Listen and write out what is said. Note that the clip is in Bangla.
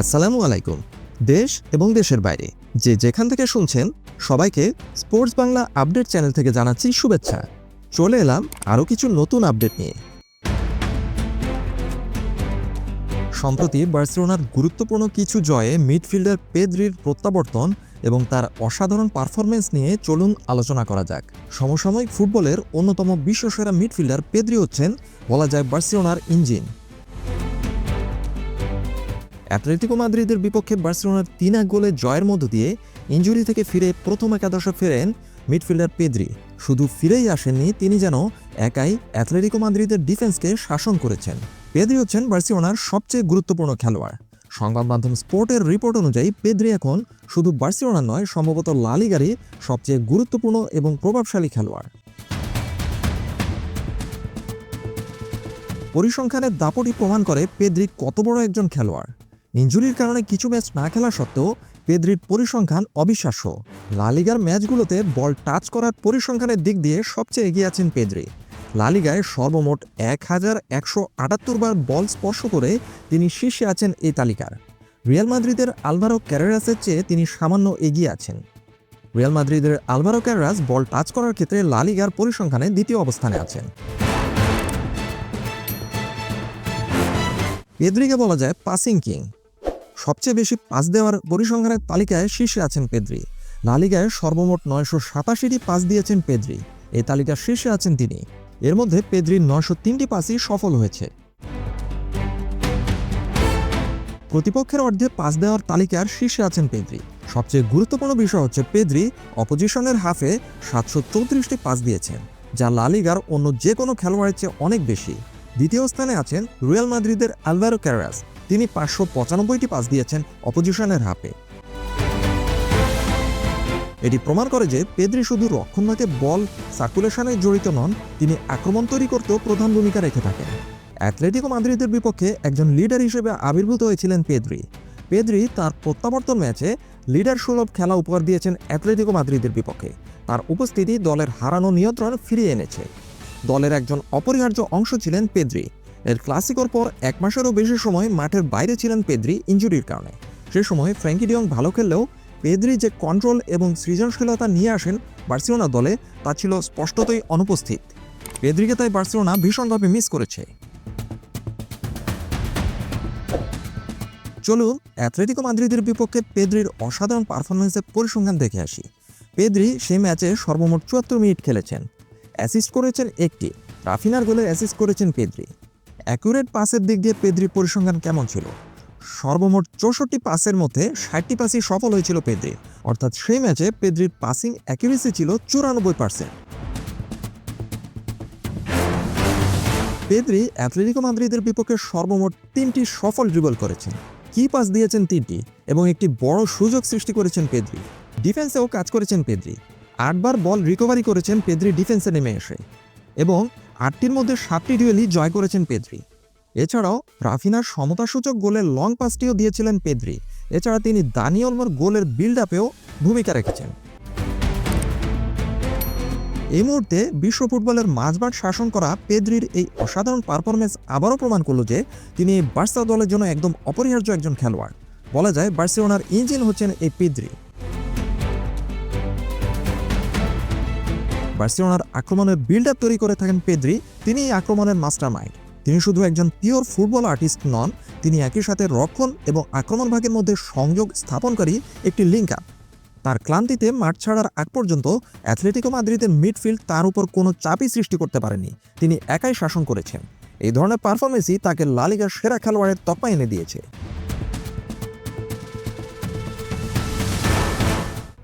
আসসালামু আলাইকুম। দেশ এবং দেশের বাইরে, যে যেখান থেকে শুনছেন, সবাইকে স্পোর্টস বাংলা আপডেট চ্যানেল থেকে জানাচ্ছি শুভেচ্ছা। চলে এলাম আরও কিছু নতুন আপডেট নিয়ে। সম্প্রতি বার্সেলোনার গুরুত্বপূর্ণ কিছু জয়ে মিডফিল্ডার পেদ্রির প্রত্যাবর্তন এবং তার অসাধারণ পারফরমেন্স নিয়ে চলুন আলোচনা করা যাক। সমসাময়িক ফুটবলের অন্যতম বিশ্বসেরা মিডফিল্ডার পেদ্রি হচ্ছেন, বলা যায় বার্সেলোনার ইঞ্জিন। অ্যাটলেটিকো মাদ্রিদের বিপক্ষে বার্সেলোনার তিন এক গোলে জয়ের মধ্য দিয়ে ইঞ্জুরি থেকে ফিরে প্রথম একাদশে ফেরেন মিডফিল্ডার পেদ্রি। শুধু ফিরেই আসেননি, তিনি যেন একাই অ্যাটলেটিকো মাদ্রিদের ডিফেন্সকে শাসন করেছেন। পেদ্রি হচ্ছেন বার্সেলোনার সবচেয়ে গুরুত্বপূর্ণ খেলোয়াড়। সংবাদ মাধ্যম স্পোর্টের রিপোর্ট অনুযায়ী, পেদ্রি এখন শুধু বার্সেলোনা নয়, সম্ভবত লালিগারই সবচেয়ে গুরুত্বপূর্ণ এবং প্রভাবশালী খেলোয়াড়। পরিসংখ্যানের দাপটই প্রমাণ করে পেদ্রি কত বড় একজন খেলোয়াড়। ইঞ্জুরির কারণে কিছু ম্যাচ না খেলা সত্ত্বেও পেদ্রির পরিসংখ্যান অবিশ্বাস্য। লালিগার ম্যাচগুলোতে বল টাচ করার পরিসংখ্যানের দিক দিয়ে সবচেয়ে এগিয়ে আছেন পেদ্রি। লালিগায় সর্বমোট এক হাজার একশো আটাত্তর বার বল স্পর্শ করে তিনি শীর্ষে আছেন এই তালিকার। রিয়াল মাদ্রিদের আলভারো ক্যারেরাসের চেয়ে তিনি সামান্য এগিয়ে আছেন। রিয়াল মাদ্রিদের আলভারো ক্যারেরাস বল টাচ করার ক্ষেত্রে লালিগার পরিসংখ্যানে দ্বিতীয় অবস্থানে আছেন। পেদ্রিকে বলা যায় পাসিং কিং। সবচেয়ে বেশি পাস দেওয়ার পরিসংখ্যানের তালিকায় শীর্ষে আছেন পেদ্রি। লালিগায় সর্বমোট নয়শো সাতাশিটি পাস দিয়েছেন পেদ্রি। এই তালিকার শীর্ষে আছেন তিনি। এর মধ্যে পেদ্রির নয়শো তিনটি পাসই সফল হয়েছে। প্রতিপক্ষের অর্ধে পাস দেওয়ার তালিকার শীর্ষে আছেন পেদ্রি। সবচেয়ে গুরুত্বপূর্ণ বিষয় হচ্ছে পেদ্রি অপোজিশনের হাফে সাতশো চৌত্রিশটি পাস দিয়েছেন, যা লালিগার অন্য যে কোনো খেলোয়াড়ের চেয়ে অনেক বেশি। দ্বিতীয় স্থানে আছেন রিয়াল মাদ্রিদের আলভারো ক্যারাস। তিনি পাঁচশো পঁচানব্বইটি পাস দিয়েছেন অপোজিশনের হাফে এটি প্রমাণ করে যে পেদ্রি শুধু রক্ষণভাগে বল সার্কুলেশনে জড়িত নন, তিনি আক্রমণ তৈরি করতেও প্রধান ভূমিকা রেখে থাকেন। অ্যাথলেটিকো মাদ্রিদের বিপক্ষে একজন লিডার হিসেবে আবির্ভূত হয়েছিলেন পেদ্রি। পেদ্রি তার প্রত্যাবর্তন ম্যাচে লিডার সুলভ খেলা উপহার দিয়েছেন অ্যাথলেটিকো মাদ্রিদের বিপক্ষে। তার উপস্থিতি দলের হারানো নিয়ন্ত্রণ ফিরিয়ে এনেছে। দলের একজন অপরিহার্য অংশ ছিলেন পেদ্রি। এর ক্লাসিকোর পর এক মাসেরও বেশি সময় মাঠের বাইরে ছিলেন পেদ্রি ইঞ্জুরির কারণে। সে সময় ফ্র্যাঙ্কি ডিয়ং ভালো খেললেও পেদ্রি যে কন্ট্রোল এবং সৃজনশীলতা নিয়ে আসেন বার্সেলোনা দলে, তা ছিল স্পষ্টতই অনুপস্থিত। পেদ্রিকে তাই বার্সেলোনা ভীষণভাবে মিস করেছে। চলুন অ্যাথলেটিকো মাদ্রিদের বিপক্ষে পেদ্রির অসাধারণ পারফরমেন্সের পরিসংখ্যান দেখে আসি। পেদ্রি সেই ম্যাচে সর্বমোট চুয়াত্তর মিনিট খেলেছেন। অ্যাসিস্ট করেছেন একটি। রাফিনার গোলে অ্যাসিস্ট করেছেন পেদ্রি। অ্যাকুরেট পাসের দিক দিয়ে পেদ্রির পরিসংখ্যান কেমন ছিল? সর্বমোট চৌষট্টি পাসের মধ্যে ষাটটি পাসই সফল হয়েছিল পেদ্রির অর্থাৎ সেই ম্যাচে পেদ্রির পাসিং অ্যাকুরেসি ছিল চুরানব্বই পার্সেন্ট। পেদ্রি অ্যাথলেটিকো মাদ্রিদের বিপক্ষে সর্বমোট তিনটি সফল ড্রিবল করেছেন। কি পাস দিয়েছেন তিনটি এবং একটি বড় সুযোগ সৃষ্টি করেছেন পেদ্রি। ডিফেন্সেও কাজ করেছেন পেদ্রি। আটবার বল রিকভারি করেছেন পেদ্রি ডিফেন্সে নেমে এসে। এবং আটটির মধ্যে সাতটি ডুয়েলই জয় করেছেন পেদ্রি। এছাড়াও রাফিনার সমতাসূচক গোলের লং পাসটিও দিয়েছিলেন পেদ্রি। এছাড়া তিনি দানিয়লমোর গোলের বিল্ড আপেও ভূমিকা রেখেছেন। এই মুহূর্তে বিশ্ব ফুটবলের মাঝবাট শাসন করা পেদ্রির এই অসাধারণ পারফরমেন্স আবারও প্রমাণ করল যে তিনি বার্সা দলের জন্য একদম অপরিহার্য একজন খেলোয়াড়। বলা যায় বার্সেলোনার ইঞ্জিন হচ্ছেন এই পেদ্রি। বার্সেলোনার আক্রমণের বিল্ড আপ তৈরি করে থাকেন পেদ্রি, তিনি আক্রমণের মাস্টার মাইন্ড তিনি শুধু একজন পিওর ফুটবল আর্টিস্ট নন, তিনি একই সাথে রক্ষণ এবং আক্রমণ ভাগের মধ্যে সংযোগ স্থাপনকারী একটি লিঙ্ক আপ তার ক্লান্তিতে মাঠ ছাড়ার আগ পর্যন্ত অ্যাথলেটিকো মাদ্রিদের মিডফিল্ড তার উপর কোনো চাপই সৃষ্টি করতে পারেনি। তিনি একাই শাসন করেছেন। এই ধরনের পারফরমেন্সই তাকে লালিগার সেরা খেলোয়াড়ের তকমা এনে দিয়েছে।